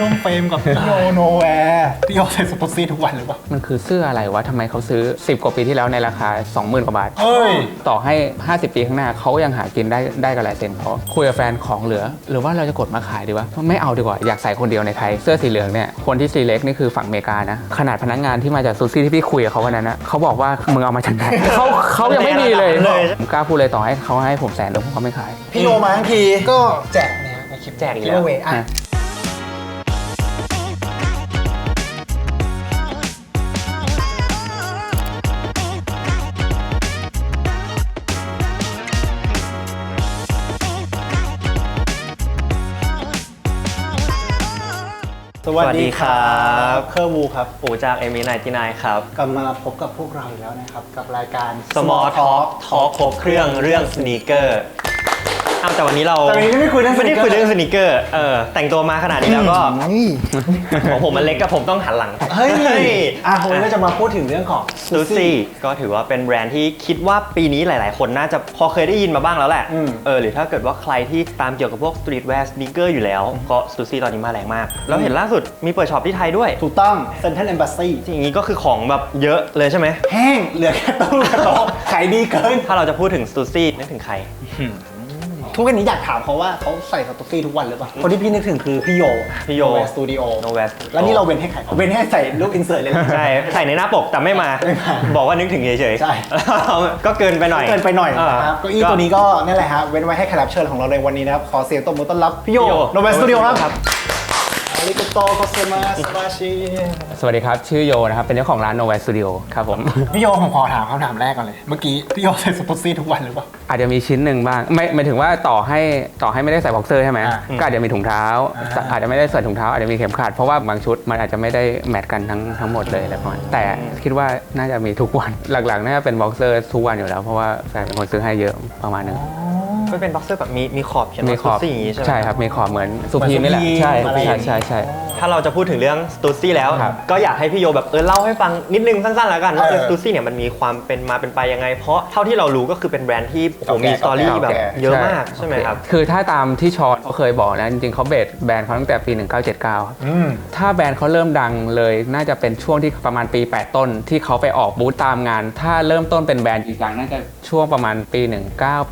ร่วมเฟรมกับพี่โยโนแวร์พี่โยใส่สปอตซี่ทุกวันหรือเปล่า มันคือเสื้ออะไรวะทำไมเขาซื้อ 10 กว่าปีที่แล้วในราคา 20,000 กว่าบาท เฮ้ย ต่อให้ 50 ปีข้างหน้าเขายังหากินได้ได้กับลายเซ็นเพราะคุยกับแฟนของเหลือ หรือว่าเราจะกดมาขายดีวะไม่เอาดีกว่าอยากใส่คนเดียวในไทยเสื้อสีเหลืองเนี่ยคนที่ซีเล็กนี่คือฝั่งอเมริกานะขนาดพนักงานที่มาจากซูซี่ที่พี่คุยกับเขาวันนั้นนะเขาบอกว่ามึงเอามาจากไหนเขาเขายังไม่มีเลยเลย ผมกล้าพูดเลยต่อให้เขาให้ผมแสนเดียวเขาไม่ขาย พี่โยมาทั้งทีก็แจกเนี่ยในคลิปแจกอีกกิแล้วเวอะ อะ สวัสดีครับบเคอร์วูครับปู่จากเอมินายที่นายครับกลับมาพบกับพวกเราอีกแล้วนะครับ กับรายการ Small Talk ทอครบเครื่องเรื่องสนีกเกอร์ อ้าวแต่วันนี้เราแต่วันนี้ไม่คุยเรื่องไม่ได้คุยเรื่องสนีกเกอร์เออแต่งตัวมาขนาดนี้แล้วก็นี่ของผมมันเล็กกับผมต้องหันหลังเฮ้ยอะวันนี้ก็จะมาพูดถึงเรื่องของซูซี่ก็ถือว่าเป็นแบรนด์ที่คิดว่าปีนี้หลาย ๆ คนน่าจะพอเคยได้ยินมาบ้างแล้วแหละอืมเออหรือถ้าเกิดว่าใครที่ตามเกี่ยวกับพวกสตรีทแวร์สนีกเกอร์อยู่แล้วก็ซูซี่ตอนนี้มาแรงมาก แล้วเห็นล่าสุดมีเปิดช็อปที่ไทยด้วย ถูกต้องเซนทรัลเอมบ s ซีอย่างนี้ก็คือของแบบเยอะเลยใช่ไหมแห้งเหลือแค่ตู้กับโต๊ะขายดีเกินถ้าเราจะพูดถึงซูซี่นึกถึงใคร ทุกวันนี้อยากถามเขาว่าเขาใส่สตูฟี่ทุกวันหรือเปล่าคนที่พี่นึกถึงคือพี่โยพี่โย สตูดิโอ No West แล้วนี่เราเว้นให้ใครเว้นให้ใส่รูปอินเสิร์ตเลยนะ ใช่ใส่ในหน้าปกแต่ไม่มา ไม่มาบอกว่านึกถึงเฉยๆ ใช่ ก็เกินไปหน่อยเกินไปหน่อยานะครับเก้าอี้ตัวนี้ก็นั่นแหละฮะเว้นไว้ให้แขกรับเชิญของเราในวันนี้นะครับขอเสียงตบมือต้อนรับพี่โยพี่โย โนเวสตูดิโอคครัรับบ อาริโกโตโกเซมาสบาชิสวัสดีครับ ชื่อโยนะครับ เป็นเจ้าของร้าน No w a r Studio ครับผม พี่โยผมขอถามคำถามแรกก่อนเลย เมื่อกี้พี่โยใส่สปอตซี่ทุกวันหรือเปล่า อาจจะมีชิ้นหนึ่งบ้าง ไม่หมายถึงว่าต่อให้ต่อให้ไม่ได้ใส่บ็อกเซอร์ใช่ไหมอ่าก็อาจจะมีถุงเท้า อ่า อาจจะไม่ได้ใส่ถุงเท้าอาจจะมีเข็มขัดเพราะว่าบางชุดมันอาจจะไม่ได้แมทกันทั้งทั้งหมดเลยอะไรประมาณแต่คิดว่าน่าจะมีทุกวันหลักๆน่าจะเป็นบ็อกเซอร์ทุกวันอยู่แล้วเพราะว่าแฟนเป็นคนซื้อให้เยอะประมาณนึง ก็เป็นบ็อกเซอร์แบบมีมีขอบเขียนมีว่าขอบซูซี่อย่างนี้ใช่ไหมใช่ครับ มีขอบเหมือนสุพีมนี่แหละ เหมือนใช่ Supreme ใช่ใช่ใช่ ถ้าเราจะพูดถึงเรื่องสตูซี่แล้ว ครับก็อยากให้พี่โยแบบเออเล่าให้ฟังนิดนึงสั้นๆแล้วกันว่าเออสตูซี่เนี่ยมันมีความเป็นมาเป็นไปยังไง เพราะเท่าที่เรารู้ก็คือเป็นแบรนด์ที่โอ้โหมีสตอรี่เก่าแบบแก่เยอะมากใช่ไหมครับ คือถ้าตามที่ชอตเขาเคยบอกนะ จริงๆเขาเบสแบรนด์เขาตั้งแต่ปี 1979 อืม ถ้าแบรนด์เขาเริ่มดังเลยน่าจะเป็นช่วงที่ประมาณปี 8 ต้น ที่เขาไปออกบูธตามงาน ถ้าเริ่มต้นเป็นแบรนด์จริงจังน่าจะช่วงประมาณปี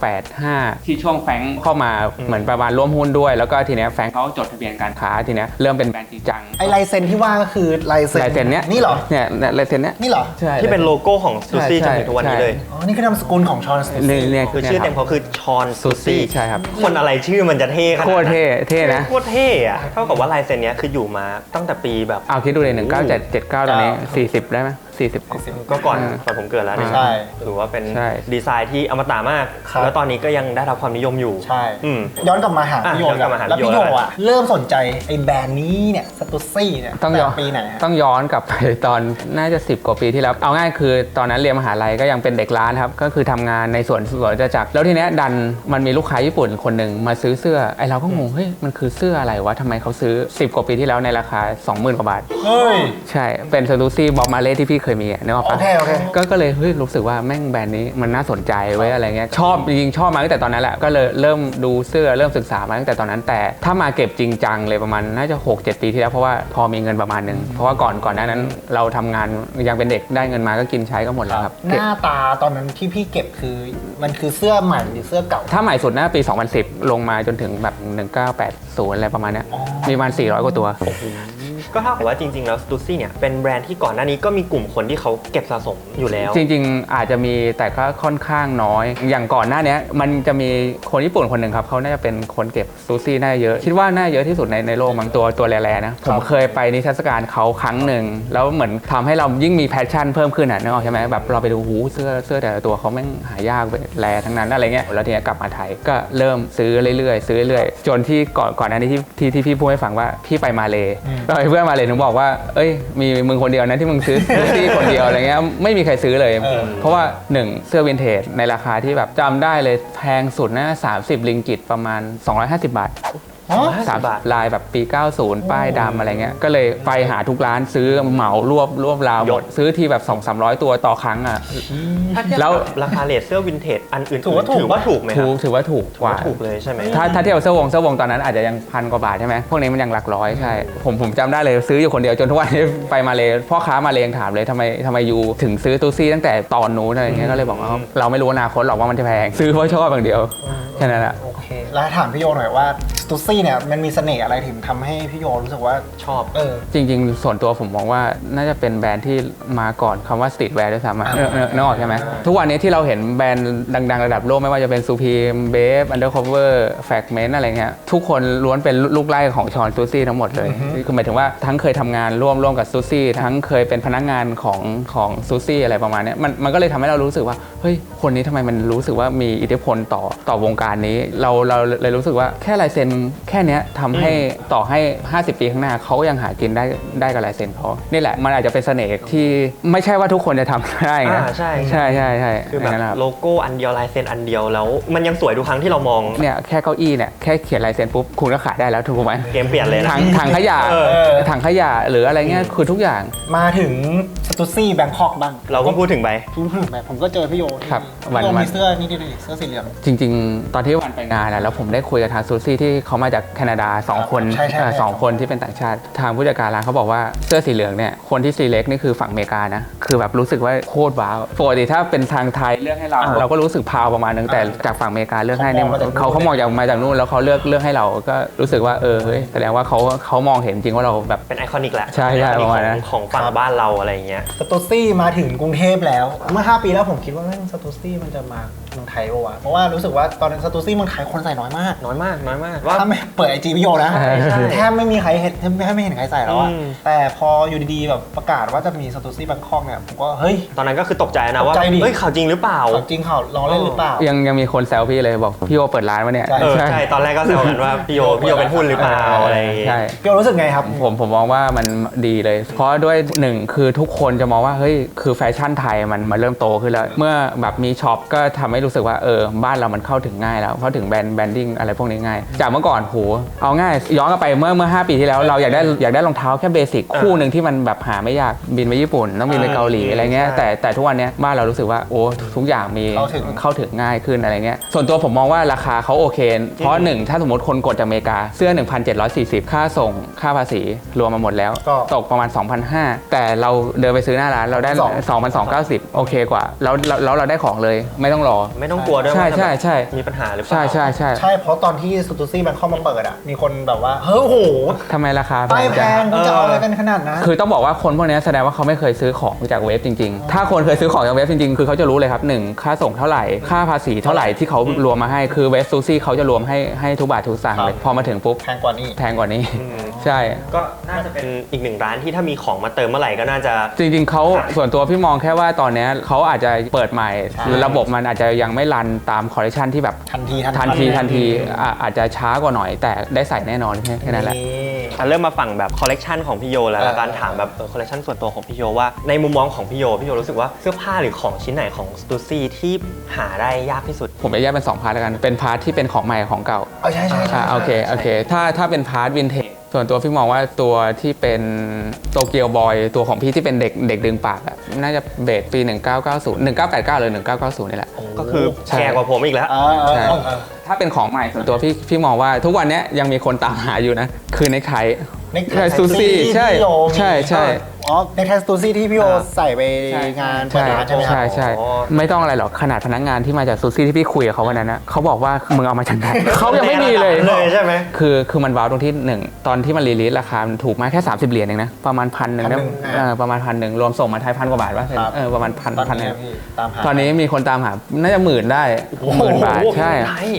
1985ที่ช่วงแฟรงค์เข้ามาเหมือนประมาณร่วมหุ้นด้วย แล้วก็ทีเนี้ยแฟรงค์เขาจดทะเบียนการค้าทีเนี้ยเริ่มเป็นแบรนด์จริงจังไอลายเซ็นที่ว่าก็คือลายเซ็นลายเซ็นเนี้ยนี่เหรอเนี่ยเนี่ยลายเซ็นเนี้ยนี่เหรอใช่ที่เป็นโลโก้ของซูซี่จใช่นถึงทุกวันนี้ใช่เลยอ๋อนี่คือนามสกุลของชอนสตูเนี่ยซี่เนี่ยคือชื่อเต็มเขาคือชอนซูซูซี่ซี่ใช่ครับคนอะไรชื่อมันจะเท่ขนาดโคนั้นตรเท่เท่นะโคตรเท่อะเท่ากับว่าลายเซ็นเนี้ยคืออยู่มาตั้งแต่ปีแบบเอาคิดดูเลย1979ตอนนี้40 ได้ไหม 40ก็ก่อนอ่าก่อนผมเกิดแล้วเนี่ยใช่ ถือว่าเป็นใช่ ดีไซน์ที่อมตะมาก ครับ แล้วตอนนี้ก็ยังได้รับความนิยมอยู่ใช่ อืม ย้อนกลับมาหาอะพี่โยย้อนกลับมาหาแล้วพี่พี่โยโย อะ เริ่มสนใจไอ้แบรนด์นี้เนี่ยสตูซี่เนี่ยต้องย้อนแต่ปีไหนฮะ ต้องย้อนกลับไปตอนน่าจะ 10 กว่าปีที่แล้ว เอาง่ายคือตอนนั้นเรียนมหาลัยก็ยังเป็นเด็กร้านครับ ก็คือทำงานในสวนสวนจะจักรแล้วทีเนี้ยดันมันมีลูกค้าญี่ปุ่นคนหนึ่งมาซื้อเสื้อไอเราก็งงเฮ้ยมันคือเสื้ออะไรวะทำไมเขาซื้อ 10 กว่าปีที่แล้วในราคา 20,000 กว่าบาท เฮ้ย ใช่ เป็นสตูซี่บอบมาเล่ที่พี่เคยมีอะนึกออกโอปะเคโอเค ก็ก็เลยเฮ้ยรู้สึกว่าแม่งแบรนด์นี้มันน่าสนใจไว้ยอะไรเงี้ยชอบจริงๆชอบมาตั้งแต่ตอนนั้นแหละก็เลยเริ่มดูเสื้อเริ่มศึกษามาตั้งแต่ตอนนั้น แต่ถ้ามาเก็บจริงจังเลยประมาณน่าจะ6-7ปีที่แล้วเพราะว่าพอมีเงินประมาณหนึงเพราะว่าก่อนก่อนหน้านั้น เราทำงานยังเป็นเด็กได้เงินมาก็กินใช้ก็หมดแล้วครับหเก็บ น้าตาตอนนั้นที่พี่เก็บคือมันคือเสื้อใหม่หรือเสื้อเก่า ถ้าใหม่สุดน่าปี 2010 ลงมาจนถึงแบบ 1980 อะไรประมาณเนี้ยอ๋อมีประมาณ 400 กว่าตัว ก็เท่ากับว่าจริงๆแล้วสตูซี่เนี่ยเป็นแบรนด์ที่ก่อนหน้านี้ก็มีกลุ่มคนที่เขาเก็บสะสมอยู่แล้ว จริงๆ อาจจะมีแต่ก็ค่อนข้างน้อย อย่างก่อนหน้าเนี้ยมันจะมีคนญี่ปุ่นคนหนึ่งครับเขาน่าจะเป็นคนเก็บซูซี่น่าจะเยอะ คิดว่าน่าเยอะที่สุดในในโลกมั้งตัวตัวแร่ๆนะผมเคยไปนิทรรศการเขาครั้งหนึ่งแล้วเหมือนทำให้เรายิ่งมีแพชชั่นเพิ่มขึ้นอะนึกออกใช่ไหมแบบเราไปดูหูเสื้อเสื้อแต่ละตัวเขาแม่งหายากไปแรทั้งนั้นอะไรเงี้ยแล้วทีเนี้ยกลับมาไทยก็เริ่มซื้อเรื่อยๆซื้อเรื่อยๆจนที่ก่อนก่อนหน้านี้ที่ที่ที่พี่พูดให้ฟังว่าพี่ไปมาเลอืมแล้วไอ้เพื่อนมาเลถึงบอกว่า เอ้ย มีมึงคนเดียวนะที่มึงซื้อซูซี่คนเดียวอะไรเงี้ย ไม่มีใครซื้อเลย เออ เพราะว่า1เสื้อวินเทจในราคาที่แบบจำได้เลยแพงสุดนะ30 ลิงกิตประมาณ 250 บาทอ๋อ สามบาทลายแบบปี 90 ป้ายดำอะไรเงี้ย ก็เลยไปหาทุกร้านซื้อเหมารวบรวบราวหมดยกซื้อทีแบบ 2 3 0 0 ตัวต่อครั้งอะ ถ้าเทียบแล้วกับราคาเลทเสื้อวินเทจอันอื่นถือว่าถูก ถือว่าถูกไหมคถูรับกถือว่าถูกกว่า ถูกเลยใช่ไหมถ้าถ้าเทียบกับเสื้อวงเสื้อวงตอนนั้นอาจจะยังพันกว่าบาทใช่ไหมพวกนี้มันยังหลักร้อยใช่ ผมผมจำได้เลยซื้ออยู่คนเดียวจนทุกวันนี้ไปมาเลยพ่อค้ามาเลยยังถามเลยทำไมทำไมยูถึงซื้อตูซี่ตั้งแต่ตอนนู้นอะไรเงี้ยก็เลยบอกว่าเราไม่รู้อนาคตหรอกว่ามันจะแพงซื้อเพราะชอบอย่างเดียวแค่นั้นแหละ โอเค แล้วถามพี่โยหน่อยว่าสตูซี่เนี่ยมันมีเสน่ห์อะไรถึงทำให้พี่โยรู้สึกว่าชอบ เออ จริง ๆ ส่วนตัวผมมองว่าน่าจะเป็นแบรนด์ที่มาก่อนคำว่าสตรีทแวร์ด้วยซ้ำอะอ่าเนอะเนอะนึกออกใช่ไหมทุกวันนี้ที่เราเห็นแบรนด์ดัง ๆ ระดับโลกไม่ว่าจะเป็นซูพีมเบฟอันเดอร์คอเวอร์แฟกเมนต์อะไรเงี้ยทุกคนล้วนเป็นลูกไล่ของชอนซูซี่ทั้งหมดเลย คือหมายถึงว่าทั้งเคยทำงานร่วมร่วมกับซูซี่ทั้งเคยเป็นพนักงานของของซูซี่อะไรประมาณเนี้ยมันมันก็เลยทำให้เรารู้สึกว่าเฮ้ยคนนี้ทำไมมันรู้สึกว่ามีอิทธิพลต่อต่อวงการนี้ เราเราเลยรู้สึกว่าแค่ลายเซ็นแค่เนี้ยทำให้ต่อให้ 50 ปีข้างหน้าเขาก็ยังหากินได้ได้กับลายเซ็นเขานี่แหละมันอาจจะเป็นเสน่ห์ที่ไม่ใช่ว่าทุกคนจะทำได้นะอ่าใช่ ใช่ใช่ใช่คือแบบย่างนั้นแหละครับ โลโก้อันเดียวลายเซ็นอันเดียวแล้ว มันยังสวยทุกครั้งที่เรามอง เนี่ยแค่เก้าอี้เนี่ยแค่เขียนลายเซ็นปุ๊บคุณก็ขายได้แล้วถูกไหมเกมเปลี่ยนเลยนะ ถังถังขยะเออ ถังขยะหรืออะไรเงี้ยคือทุกอย่าง มาถึงส ตูซี่แบงคอกบ้างเราก็พูดถึงไปพูดถึงแบบผมก็เจอพี่โยที่ครับพี่วันโยวัน มีเสื้อนี่ดิเสื้อสีเหลือง จริง ๆ ตอนที่วันไปงานอะแล้วผมได้คุยกับทางซูซี่ที่เขามาจากแคนาดา 2 คนใช่ใช่เอ่อใช่ สองคนที่เป็นต่างชาติทางผู้จัดการร้านเขาบอกว่าเสื้อสีเหลืองเนี่ยคนที่ซีเล็กนี่คือฝั่งอเมริกานะ คือแบบรู้สึกว่าโคตรว้าวปกติถ้าเป็นทางไทยเลือกให้เราอ่าเราก็รู้สึกพาวประมาณนึงแต่จากฝั่งอเมริกาเลือกให้เนี่ยเขามองมาจากนู่นเขาเขามองจากมาจากนู่นแล้วเขาเลือกเลือกให้เราก็รู้สึกว่าเออเฮ้ยแสดงว่าเขาเขามองเห็นจริงว่าเราแบบ เป็นไอคอนิกแหละใช่ใช่เป็นไอคอนิกประมาณนั้น ของของฝั่งบ้านเราอะไรอย่างเงี้ยสตูซี่มาถึงกรุงเทพแล้ว เมื่อ 5 ปีแล้วผมคิดว่าแม่งสตูซี่มันจะมา เมืองไทยปะวะ เพราะว่ารู้สึกว่าตอนนั้นสตูซี่เมืองไทยคนใส่น้อยมาก น้อยมากน้อยมากว่า ถ้าไม่เปิดไอจีพี่โยนะใช่ใช่แทบไม่มีใครเห็นแทบไม่เห็นใครใส่แล้วอะอืม แต่พออยู่ดีๆแบบประกาศว่าจะมีสตูซี่แบงคอกเนี่ยผมก็เฮ้ย ตอนนั้นก็คือตกใจนะว่าตกใจดิ เฮ้ยข่าวจริงหรือเปล่า ข่าวจริงข่าวล้อเล่นหรือเปล่า ยังยังมีคนแซวพี่เลยบอกพี่โอเปิดร้านวะเนี่ยใช่เออใช่ตอนแรกก็แซวกันว่าพี่โยพี่โยเป็นหุ้นหรือเปล่าอะไรอย่างเงี้ยใช่ พี่โยรู้สึกไงครับ ผมผมมองว่ามันดีเลย เพราะด้วยหนึ่งคือทุกคนจะมองว่า เฮ้ย คือแฟชั่นไทยมันมันเริ่มโตขึ้นแล้ว เมื่อแบบมีช็อปก็ทำให้รู้สึกว่าเออบ้านเรามันเข้าถึงง่ายแล้วเข้าถึงแบรนด์แบรนดิ้งอะไรพวกนี้ง่าย จากเมื่อก่อนโหเอาง่าย ย้อนกลับไปเมื่อเมื่อ 5 ปีที่แล้วเราอยากได้อยากได้รองเท้าแค่เบสิกคู่หนึ่งที่มันแบบหาไม่ยากบินไปญี่ปุ่นต้องบินไปเกาหลีอะไรเงี้ยใช่แต่แต่ทุกวันเนี้ยบ้านเรารู้สึกว่าโอ้ทุกอย่างมีเข้าถึง เข้าถึงง่ายขึ้นอะไรเงี้ยส่วนตัวผมมองว่าราคาเขาโอเค เพราะหนึ่งถ้าสมมติคนกดจากอเมริกาเสื้อ 1,740 ค่าส่งค่าภาษีรวมมาหมดแล้ว ก็ตกประมาณ 2,500 แต่เราเดินไปซื้อหน้าร้านเราได้สอง2,290 โอเคกว่าแล้วแล้วแล้วเราได้ของเลยไม่ต้องรอไม่ต้องกลัวด้วยใช่ว่าจะใช่ใช่ มีปัญหาหรือเปล่า ใช่ใช่ใช่ใช่เพราะตอนที่สตูซี่แบงคอกมาเปิดอะ มีคนแบบว่า เฮ้ยโอ้โหทำไมราคาแพป้ายงแพจังงคุณจะเอาอะไรกันขนาดนั้น คือต้องบอกว่าคนพวกนี้แสดงว่าเขาไม่เคยซื้อของจากเว็บจริง ๆ ถ้าคนเคยซื้อของจากเว็บจริง ๆ คือเขาจะรู้เลยครับหนึ่งค่าส่งเท่าไหร่ ค่าภาษีเท่าไหร่ที่เขารวมมาให้ คือเว็บซูซี่เขาจะรวมให้ให้ทุกบาททุกสตางค์เลยครับพอมาถึงปุ๊บแพงกว่านี้ แพงกว่านี้ อืม ใช่ ก็น่าจะเป็นอีกหนึ่งร้านที่ถ้ามีของมาเติมเมื่อไหร่ก็น่าจะ จริงๆเขาส่วนตัวพี่มองแค่ว่าตอนเนี้ยเขาอาจจะเปิดใหม่ใช่ระบบมันอาจจะยังไม่รันตามคอลเลคชันที่แบบทันทีทันทีทันทีอะอาจจะช้ากว่าหน่อย แต่ได้ใส่แน่นอนแค่แค่นั้นแหละ อะเริ่มมาฝั่งแบบคอลเลกชันของพี่โยแล้วเออแล้วการถามแบบคอลเลกชันส่วนตัวของพี่โยว่าในมุมมองของพี่โยพี่โยรู้สึกว่าเสื้อผ้าหรือของชิ้นไหนของสตูซี่ที่หาได้ยากที่สุด ผมจะแยกเป็น 2 พาร์ทแล้วกัน เป็นพาร์ทที่เป็นของใหม่กับของเก่า เอาใช่ใช่ใช่อ่าโอเค โอเค ถ้าถ้าเป็นพาร์ทวินเทจ ส่วนตัวพี่มองว่าตัวที่เป็นโตเกียวบอยตัวของพี่ที่เป็นเด็กเด็กดึงปากอะน่าจะเบสปี 1990 1989หรือ1990 นี่แหละ ก็คือใช่ แก่กว่าผมอีกแล้วเออเออใช่เออเออถ้าเป็นของใหม่ส่วนตัวพี่พี่มองว่าทุกวันเนี้ยยังมีคนตามหาอยู่นะ คือเน็กไทเน็กไทใช่ซูซี่ใช่ที่พี่โยมีใช่ใช่ อ๋อเน็กไทสตูซี่ที่พี่โยอ่าใส่ไปงานเปิดใช่ร้านใช่ไหมครับใช่ใช่อ๋อไม่ต้องอะไรหรอกขนาดพนักงานที่มาจากซูซี่ที่พี่คุยกับเขาวันนั้นนะเขาบอกว่ามึงเอามาจากไหนเขายังไม่มีเลยเลยใช่ไหมคือคือมันว้าวตรงที่หนึ่งตอนที่มันรีลิสราคามันถูกมากแค่ 30 เหรียญเองนะประมาณพันหนึ่งนะพันหนึ่งเออประมาณพันหนึ่งรวมส่งมาไทยพันกว่าบาทว่าครับเออประมาณพันตอนพันนี้เนี่ยพี่ตามหาตอนนี้มีคนตามหาน่าจะหมื่นได้หมื่นบาทใช่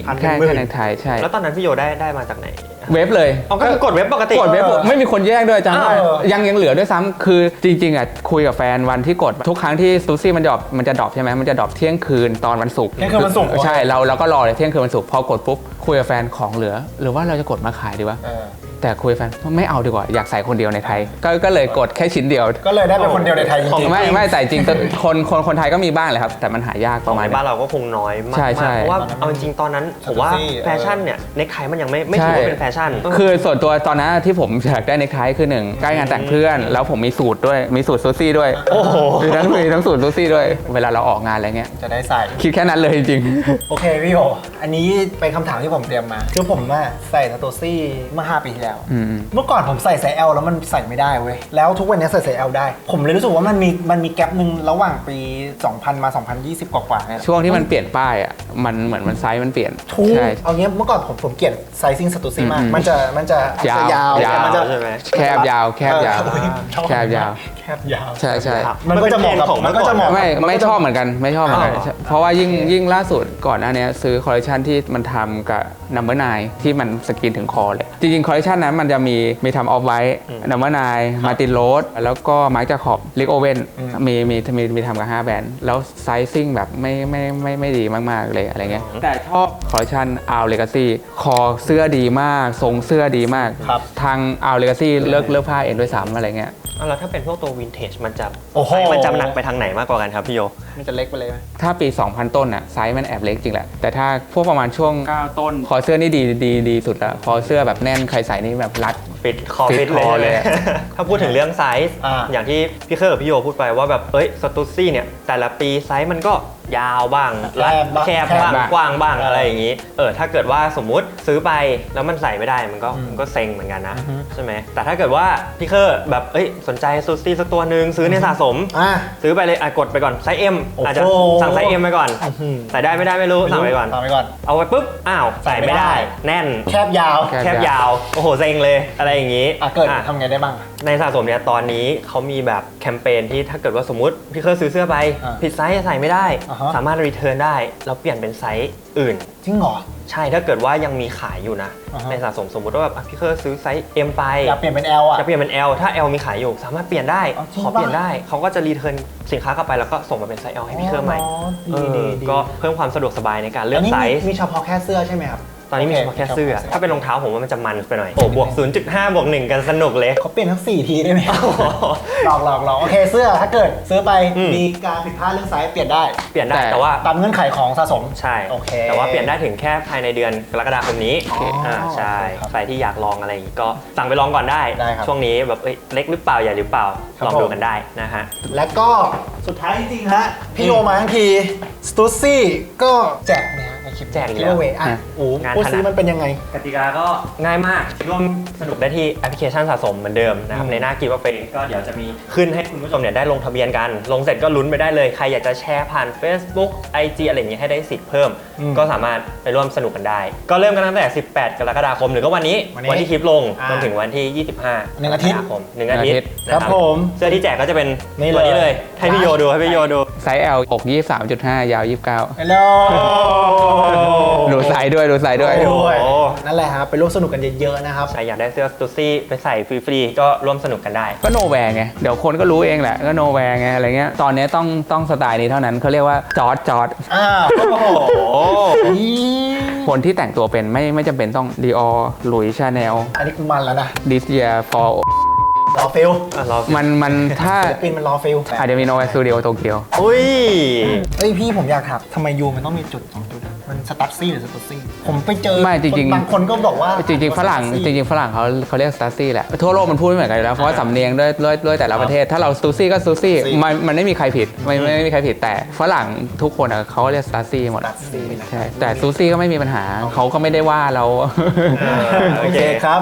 พันหนึ่งแค่หมื่นแค่ในไทยใช่แล้วตอนนั้นพี่โยได้ได้มาจากไหน เว็บเลยเอาก็คือกดเว็บปกติ กดเว็บไม่มีคนแย่งด้วยจำได้อ้าว ยังยังเหลือด้วยซ้ำคือจริง ๆอะคุยกับแฟนวันที่กดทุกครั้งที่ซูซี่มันดรอปมันจะดรอปใช่ไหมมันจะดรอปเที่ยงคืนตอนวันศุกร์เที่ยงคืนวันศุกร์ ใช่เราเราก็รอเลยเที่ยงคืนวันศุกร์พอกดปุ๊บคุยกับแฟนของเหลือ หรือว่าเราจะกดมาขายดีวะ เออ แต่คุยกับแฟนว่าไม่เอาดีกว่าอยากใส่คนเดียวในไทย ก็ก็เลยกดแค่ชิ้นเดียว ก็เลยได้เป็นคนเดียวในไทยจริงๆ ไม่ไม่แต่จริงๆคนคนคนไทยก็มีบ้างเลยครับ แต่มันหายากขปองระมาณ ในบ้านเราก็คงน้อยมากใช่ใช่ ๆเพราะว่าเอาจริงๆตอนนั้นผมว่า Stussy แฟชั่นเนี่ยในไทยมันยังไม่ไม่ถือว่าเป็นแฟชั่น คือส่วนตัวตอนนั้นที่ผมอยากได้ในไทยคือหนึ่งใกล้งานแต่งเพื่อน แล้วผมมีสูตรด้วยมีสูตรซูซี่ด้วยโอ้โห มีทั้งมีทั้งสูตรซูซี่ด้วย เวลาเราออกงานอะไรเงี้ยจะได้ใส่ คิดแค่นั้นเลยจริง โอเคพี่โออันนี้เป็นคำถามที่ผมเตรียมมา คือผมอะใส่สตูซี่เมื่อ 5 ปีที่แล้วอืมเมื่อก่อนผมใส่ไซส์ L แล้วมันใส่ไม่ได้เว้ย แล้วทุกวันนี้ใส่ไซส์ L ได้ ผมเลยรู้สึกว่ามันมีมันมีแกลบหนึ่งระหว่างปี 2000 มา 2020 กว่าๆเนี่ยช่วงที่มันเปลี่ยนป้ายอะ มันเหมือนมันไซส์มันเปลี่ยนถูกใช่ เอางี้เมื่อก่อนผมผมเกลียดไซซิ่งสตูซี่มากอืมมันจะมันจะยาวจะยาวยาวมันจะใช่ไหมแคบยาว แคบยาวเออชอบแคบยาวแค บยาวใช่ใช่ ครับมันก็จะเหมาะกับมันมันเป็นก็จะเหมาะกับไม่นก็ไม่จะชอบเหมือนกันไม่ชอบเหมือนกันอ๋อเพราะว่ายิ่งยิ่งล่าสุดก่อนหน้านี้ซื้อคอลเลคชันที่มันทำกับ Number 9ที่มันสกรีนถึงคอเลย จริงๆคอลเลคชันนั้นมันจะมีมีทำออฟไว้ Number 9มาตินโรสแล้วก็มาร์กจาคอบลิกโอเวนมีมีมีมีทำกับ5แบรนด์แล้วไซซิ่งแบบไม่ไม่ไม่ไม่ดีมากๆเลยอะไรเงี้ยแต่ชอบคอลเลคชันอาร์เลกาซี่คอเสื้อดีมาก ทรงเสื้อดีมาก ครับ ทางอาร์เลกาซี่เลิกเลิกผ้าเองด้วยซ้ำอะไรเงี้ย อะแล้วถ้าเป็นพวกตัววินเทจมันจะโอ้โห ไซส์มันจะหนักไปทางไหนมากกว่ากันครับพี่โย มันจะเล็กไปเลยไหมถ้าปี 2000 ต้นน่ะไซส์มันแอบเล็กจริงแหละ แต่ถ้าพวกประมาณช่วง9ต้น คอเสื้อนี่ดีดีดีสุดละคอเสื้อแบบแน่นใครใส่นี่แบบรัดปิดคอปิปิดดคอเลย เลย ถ้าพูดถึงเรื่องไซส์อ่า อย่างที่พี่เคอร์กับพี่โยพูดไปว่าแบบเอ้ยสตูซี่เนี่ย แต่ละปีไซส์มันก็ยาวบ้างรัดแคบบ้างกว้างบ้างอะไรอย่างนี้ เออถ้าเกิดว่าสมมุติซื้อไปแล้วมันใส่ไม่ได้มันก็มันก็เซ็งเหมือนกันนะ ใช่ไหมแต่ถ้าเกิดว่าพี่เคอร์แบบเอ้ยสนใจสตูซี่สักตัวหนึ่งซื้อเนี่ยสะสม อะ ซื้อไปเลยอะกดไปก่อนไซส์ M โอ้โหอาจจะสั่งไซส์ M ไปก่อนใส่ได้ไม่ได้ไม่รู้สั่งไปก่อนสั่งไปก่อน เอาไว้ปุ๊บอ้าวใส่ไม่ได้ แน่นแคบยาวแคบแคบยาว โอ้โหเซ็งเลยอะไรอย่างนี้อะเกิดอะทำไงได้บ้างในสะสมเนี่ยตอนนี้เขามีแบบแคมเปญที่ถ้าเกิดว่าสมมติพี่เคยซื้อเสื้อไป อ่าผิดไซส์ใส่ไม่ได้ อ่าฮะ สามารถรีเทิร์นได้ แล้วเปลี่ยนเป็นไซส์อื่น จริงเหรอ ใช่ถ้าเกิดว่ายังมีขายอยู่นะ อ่าฮะ ในสะสมสมมติว่าแบบอะพี่เคยซื้อไซส์ M ไป อยากเปลี่ยนเป็น L อะ จะเปลี่ยนเป็น L ถ้า L มีขายอยู่ สามารถเปลี่ยนได้ อ๋อจริงขอเปลี่ยนปะ ได้ เขาก็จะรีเทิร์นสินค้ากลับไปแล้วก็ส่งมาเป็นไซส์ L ให้พี่เคอร์ใหม่อ๋อเอดีอดีดีก็เพิ่มความสะดวกสบายในการเลือกนนี้ไซมีส์ มีเฉพาะแค่เสื้อใช่ไหมครับ ตอนนี้มีเฉพาะแค่เสื้อ ถ้าเป็นรองเท้าผมว่ามันจะมันไปหน่อย โอ้บวก 0.5 บวก 1 กันสนุกเลย เขาเปลี่ยนทั้ง 4 ทีได้ไหมหลอกหลอกหลอกโอเคเสื้อถ้าเกิดซื้อไปอืมมีการผิดพลาดเรื่องไซส์เปลี่ยนได้ เปลี่ยนได้แต่แต่ว่าตามเงื่อนไขของสะสม ใช่ โอเค แต่ว่าเปลี่ยนได้ถึงแค่ภายในเดือนกรกฎาคมนี้อ๋ออ่าใช่โอเคครับใครที่อยากลองอะไรอย่างงี้ก็สั่งไปลองก่อนได้ได้ครับช่วงนี้แบบเอ้ยเล็กหรือเปล่าใหญ่หรือเปล่าครับลองดูผมกันได้นะฮะ แล้วก็สุดท้ายจริงๆฮะพี่โยมาทั้งทีสตูซี่ก็แจกเนี่ย ในคลิปแจกอีกกิแล้ว เวอะอะ โอ้งานผู้ถนัด ซื้อมันเป็นยังไง กติกาก็ง่ายมากร่วมสนุกได้ที่แอปพลิเคชันสะสมเหมือนเดิมนะครับ อืม ในหน้ากีว่าเป็นก็เดี๋ยวจะมีขึ้นให้คุณผู้ชมเนี่ยได้ลงทะเบียนกัน ลงเสร็จก็ลุ้นไปได้เลย ใครอยากจะแชร์ผ่าน Facebook IG อะไรอย่างเงี้ยให้ได้สิทธิ์เพิ่ม อืมก็สามารถไปร่วมสนุกกันได้ ก็เริ่มกันตั้งแต่ 18 กรกฎาคม หรือก็วันนี้วันนี้วันที่คลิปลงอ่าจนถึงวันที่ 25หนึ่งอาทิตย์ กรกฎคมหนึ่งอาทิตย์ครันะบผม เสื้อที่แจกก็จะเป็นนี่ตัวนี้เลยเลยให้พี่โยดูให้พี่โยดูไซส์ L อก 23.5 ยาว 29 ฮัลโหลหนูใส่ด้วยหนูใส่ด้วยด้วยโอ้นั่นแหละครับไปร่วมสนุกกันเยอะๆนะครับ ใครอยากได้เสื้อสตูซี่ไปใส่ฟรีๆก็ร่วมสนุกกันได้ ก็โนแวร์ไง เดี๋ยวคนก็รู้เองแหละ ก็โนแวร์ไงอะไรเงี้ย ตอนนี้ต้องต้องสไตล์นี้เท่านั้นเขาเรียกว่าจอร์ดจอร์ดอ้าวโอ้โหโอ้คนที่แต่งตัวเป็นไม่ไม่จำเป็นต้องดีออหลุยชาแนลอันนี้คือมันแล้วนะดิสเยียฟอร์รอฟิลอะเรามันมันถ้าศิลปินมันรอฟิลอาจจะมีโนแวร์สตูดิโอโตเกียว อุ้ย เอ้ยพี่ผมอยากถามทำไมยูมันต้องมีจุดสองจุดอะ มันสตัดซี่หรือสตัดซี่ ผมไปเจอไม่จริงๆคนบางคนก็บอกว่าจริงๆฝรั่งจริงๆฝรั่งเขาเขาเรียกสตาซี่แหละทั่วโลกมันพูดไม่เหมือนกันอยู่แล้วเพราะว่าสำเนียงด้วยด้วยด้วยแต่ละประเทศ ถ้าเราสตูซี่ก็สตูซี่ Stussy มันมันไม่มีใครผิดไม่ไม่ไม่มีใครผิดแต่ฝรั่งทุกคนอะเขาเรียกสตาซี่หมดสตัดซี่นะใช่แต่ซูซี่ก็ไม่มีปัญหาเขาก็ไม่ได้ว่าเราอโอเคครับ